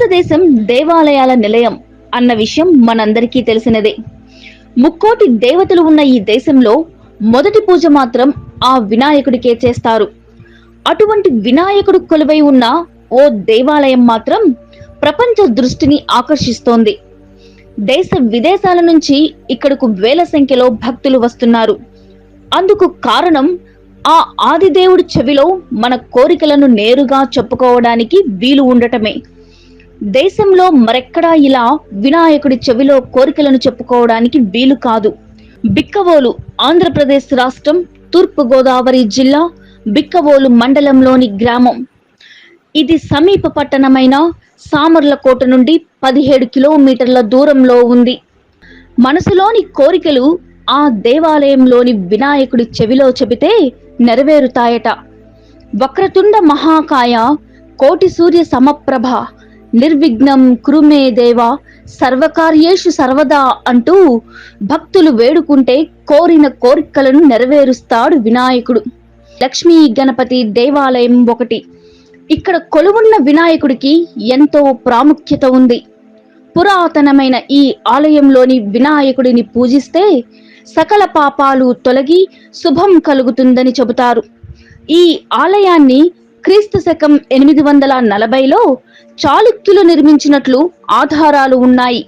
భారతదేశం దేవాలయాల నిలయం అన్న విషయం మనందరికీ తెలిసినదే. ముక్కోటి దేవతలు ఉన్న ఈ దేశంలో మొదటి పూజ మాత్రం ఆ వినాయకుడికే చేస్తారు. అటువంటి వినాయకుడు కొలువై ఉన్న ఓ దేవాలయం మాత్రం ప్రపంచ దృష్టిని ఆకర్షిస్తోంది. దేశ విదేశాల నుంచి ఇక్కడకు వేల సంఖ్యలో భక్తులు వస్తున్నారు. అందుకు కారణం ఆ ఆదిదేవుడి చెవిలో మన కోరికలను నేరుగా చెప్పుకోవడానికి వీలు ఉండటమే. దేశంలో మరెక్కడా ఇలా వినాయకుడి చెవిలో కోరికలను చెప్పుకోవడానికి వీలు కాదు. బిక్కవోలు ఆంధ్రప్రదేశ్ రాష్ట్రం తూర్పు గోదావరి జిల్లా బిక్కవోలు మండలంలోని గ్రామం. ఇది సమీప పట్టణమైన సామర్లకోట నుండి పదిహేడు కిలోమీటర్ల దూరంలో ఉంది. మనసులోని కోరికలు ఆ దేవాలయంలోని వినాయకుడి చెవిలో చెబితే నెరవేరుతాయట. వక్రతుండ మహాకాయ కోటి సూర్య సమప్రభ నిర్విఘ్నం కురుమే దేవా సర్వకార్యేషు సర్వదా అంటూ భక్తులు వేడుకుంటే కోరిన కోరికలను నెరవేరుస్తాడు వినాయకుడు. లక్ష్మీ గణపతి దేవాలయం ఒకటి. ఇక్కడ కొలువున్న వినాయకుడికి ఎంతో ప్రాముఖ్యత ఉంది. పురాతనమైన ఈ ఆలయంలోని వినాయకుడిని పూజిస్తే సకల పాపాలు తొలగి శుభం కలుగుతుందని చెబుతారు. ఈ ఆలయాన్ని క్రీస్తు శకం ఎనిమిది వందల నలభైలో చాళుక్యులు నిర్మించినట్లు ఆధారాలు ఉన్నాయి.